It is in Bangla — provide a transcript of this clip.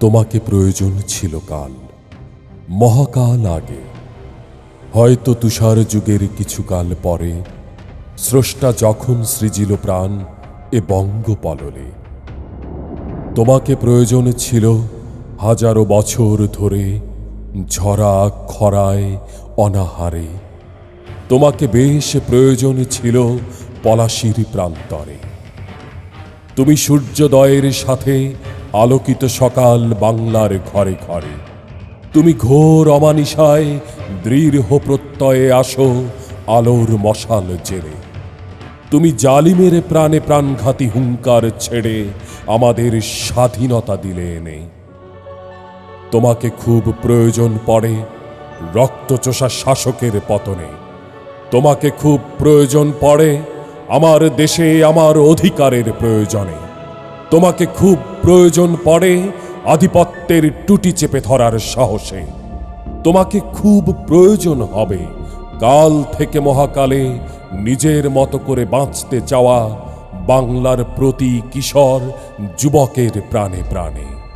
তোমাকে প্রয়োজন ছিল কাল। মহাকাল আগে। হয়তো তুষার যুগের কিছুকাল পরে স্রষ্টা যখন সৃজিল প্রাণ এ বঙ্গপললে তোমাকে প্রয়োজন ছিল হাজারো বছর ধরে ঝরা খরায় অনাহারে। তোমাকে বেশ প্রয়োজন ছিল পলাশির প্রান্তরে। তুমি সূর্যোদয়ের সাথে আলোকিত সকাল বাংলার ঘরে ঘরে। তুমি ঘোর অমানিসায় দৃঢ় প্রত্যয়ে আসো আলোর মশাল জেরে। তুমি জালিমের প্রাণে প্রাণঘাতী হুঙ্কার ছেড়ে আমাদের স্বাধীনতা দিলে এনে। তোমাকে খুব প্রয়োজন পড়ে রক্তচোষা শাসকের পতনে। তোমাকে খুব প্রয়োজন পড়ে আমার দেশে আমার অধিকারের প্রয়োজনে। তোমাকে খুব প্রয়োজন পড়ে, আধিপত্যের টুটি চেপে ধরার সাহসে। তোমাকে খুব প্রয়োজন হবে কাল থেকে মহাকালে নিজের মতো করে বাঁচতে চাওয়া বাংলার প্রতি কিশোর যুবকের প্রাণে প্রাণে।